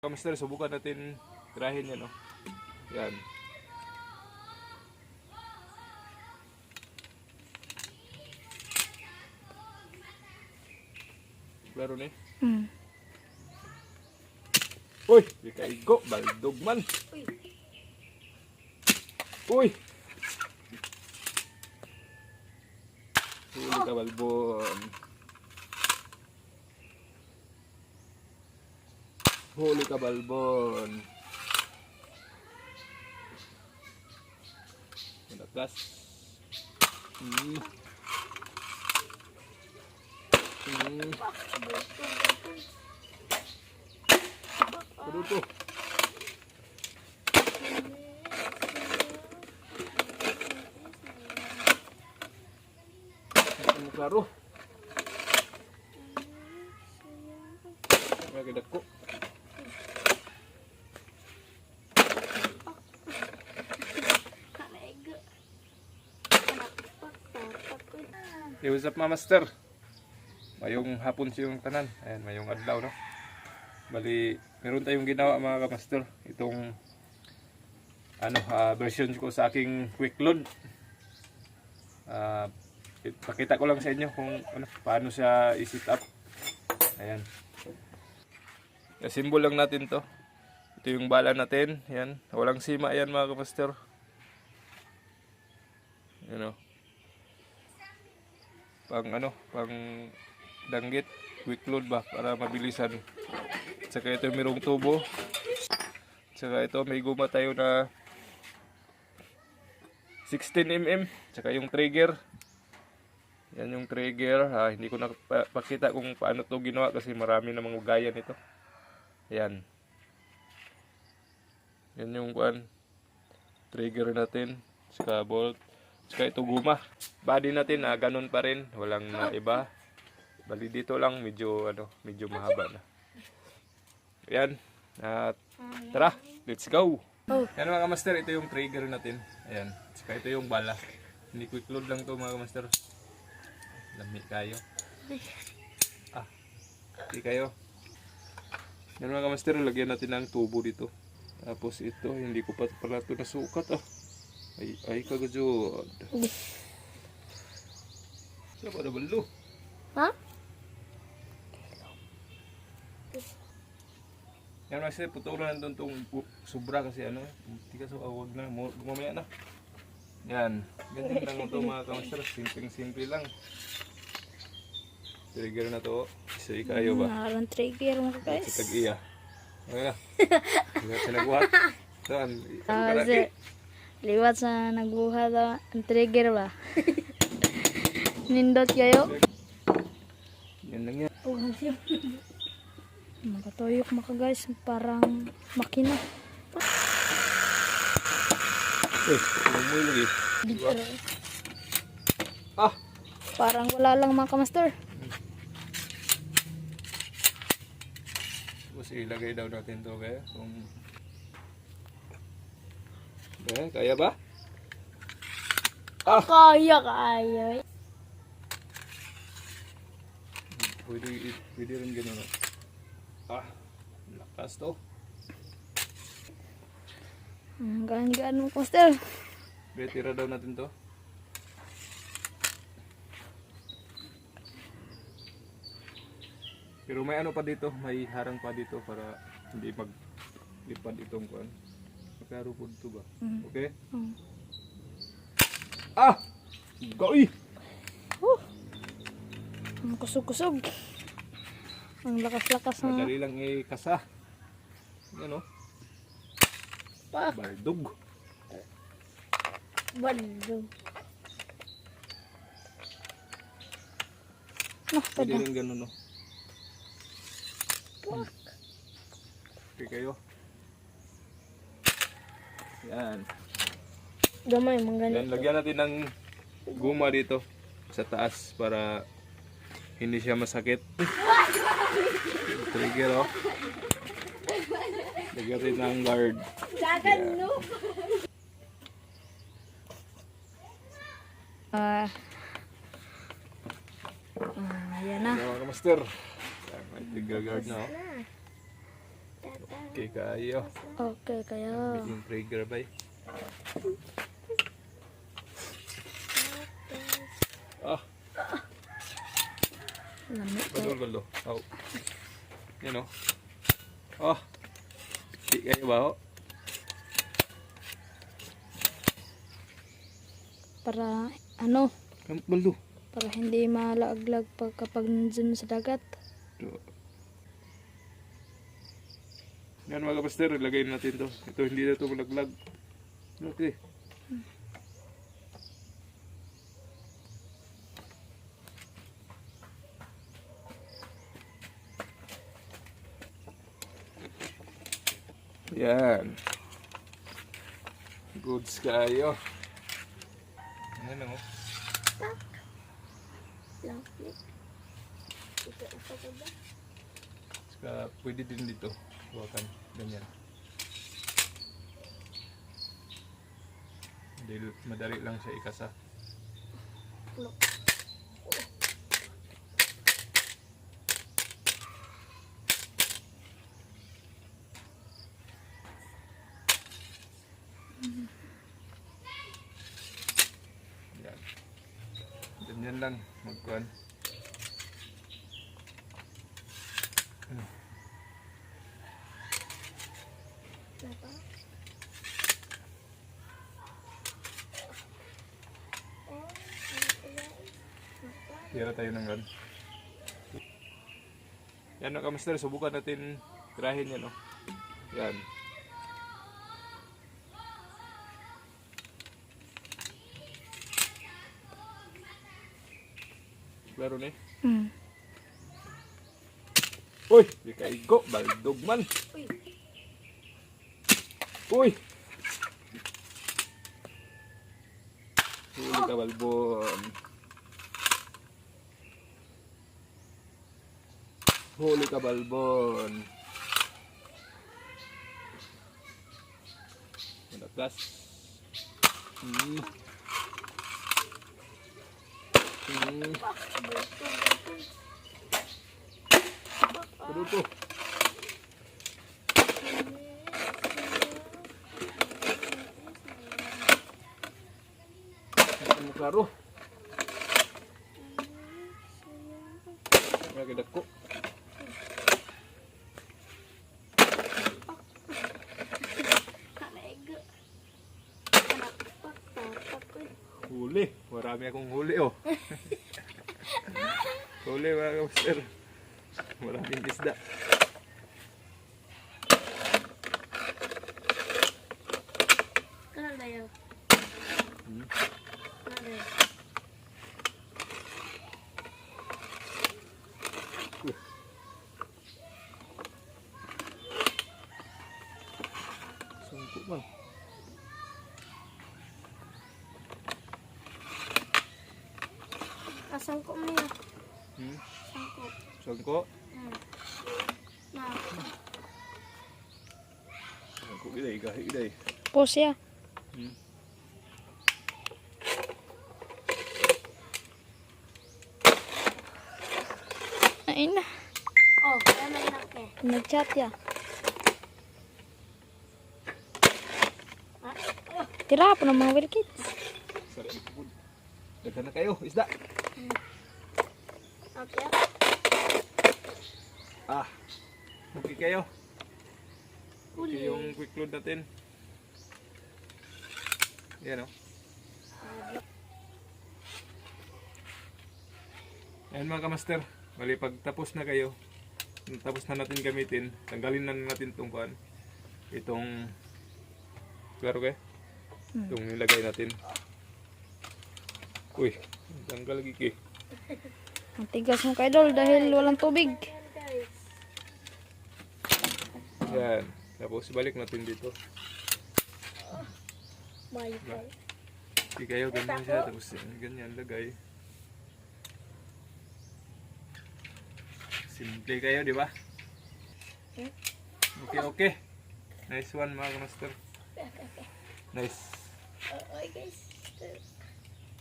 Kamister, subukan natin tirahin yan, no? Yan. Klaro ni. Hmm. Uy! Di ka igo, baldog man. Uy! Huli ka, balbon. Huli ka, balbon. Malakas. Hmm. Hmm. Ano to? Ano klaro? Lagi dako. Hey, what's up mga master? Mayong hapon siyong tanan. Ayan, mayong adlaw, no? Bali, meron tayong ginawa mga kamaster. Itong ano, ah, version ko sa aking quick load. It- pakita ko lang sa inyo kung ano, paano siya i-set up. Ayan. Symbol lang natin to. Ito yung bala natin. Ayan. Walang sima yan mga kamaster. Yan o. Pang ano, pang danggit. Quick load ba? Para mabilisan. Tsaka ito mayroong tubo. Tsaka ito may guma tayo na 16mm. Tsaka yung trigger. Yan yung trigger. Ha, hindi ko napakita kung paano to ginawa kasi marami namang ugayan ito. Ayan. Yan yung kuan. Trigger natin. Tsaka bolt. Tsaka ito. Body natin ah, ganun pa rin. Walang na iba. Bali dito lang medyo ano, medyo mahaba na. Ayan. At tara, let's go. Oh. Yan mga master, ito yung trigger natin. Ayan. Saka ito yung bala. Hindi quick load lang to mga master. Lami kayo. Ah, hindi kayo. Yan mga master, lagyan natin ng tubo dito. Tapos ito, hindi ko pa pala ito nasukat ah. Ay, ay kagajod. Siya pa na balo. Ha? Yan kasi putulan doon tong bu- sobra kasi ano, hindi ka so awag na, mo- mamaya na. Yan, ganyan lang ito mga kamaster, simpleng simple lang. Trigger na to, isa kayo ba? Nakalang trigger Sa guys. tag-iya. Okay na. Hindi sa nagbuhat. Saan? Ah, sir. Liwat sa nagbuhat ah, ang trigger ba? Nindot kayo. Yan lang yan. Oh, siya. Makatuyok mga guys. Parang makina. Eh, umuwi lagi. Ah! Parang wala lang mga kamaster. Tapos ilagay daw natin to kaya kung... Eh, kaya ba? Ah! Kaya, kaya. Pwede, pwede rin ganun. no? Ah, lakas to. Ang gaan-gaan mga kamaster. Pwede tira daw natin to. Pero may ano pa dito, may harang pa dito para hindi maglipad itong kuan. Magkarupod to ba? Mm. Okay? Mm. Ah! Goy! Ang kusog-kusog. Ang lakas-lakas ng Madali lang ikasa. Ano? pak. Baldog. Bando. Nah, Pwede rin ganun, no? Okay kayo. Yan. Gamay, mga Yan, lagyan natin ng guma dito sa taas para hindi siya masakit. Trigger, oh. Lagyan rin ng guard. Ah. Ah, yan na. Yan, mga master. Yan, may trigger guard na, oh. Okay kayo. Okay, kaya. Yung trigger ba? Ah, Lamig gulo kayo. gulo. Oh. Yan o. Oh. Di kayo ba ho? Para, ano, Gulo. para hindi malaglag pag kapag nandun sa dagat. Yan mga kapaster, ilagay natin to. Ito hindi na to malaglag. Okay. Yan. Goods kayo. Ano oh. Saka pwede din dito. Huwakan. Ganyan. Dahil madali lang siya ikasa. Yan. Ganyan lang. Magkuhan. Tira tayo ng gun. Yan o kamaster, subukan natin tirahin yan o. Yan. Klaro ni. Hmm. Uy! Di kaigo, baldog man. Uy! Huli ka balbon. Huli ka balbon. Malakas. Hmm. Hmm. Ano to? Ano mo klaro? Kaya Huli. Marami akong huli oh. huli mga kamuster. Maraming isda. Hmm. Sungkok man. Kasangko mo yun. Hmm? Sangko. Sungkok? Hmm. Na. Sungkok gilay, gahi gilay. Pause ya. Hmm. Ay na. Oh, kaya may laki. Nag-chat ya. Tira po ng mga wilkits. Sarap ito po. Daghan na kayo, isda. Okay. Ah. Okay kayo. Huli. Okay yung quick load natin. Yan o. Ayan mga kamaster. Bali pag tapos na kayo, tapos na natin gamitin, tanggalin na natin itong kuan. Itong, klaro kayo? Itong nilagay natin. Uy, tanggal gigi. Ang tigas mo kay Dol dahil walang tubig. guys. Yan. Tapos balik natin dito. Balik balik. Hindi kayo ganyan siya. Tapos ganyan lagay. Simple kayo, di ba? Okay, okay. Nice one mga master. Nice. Okay guys.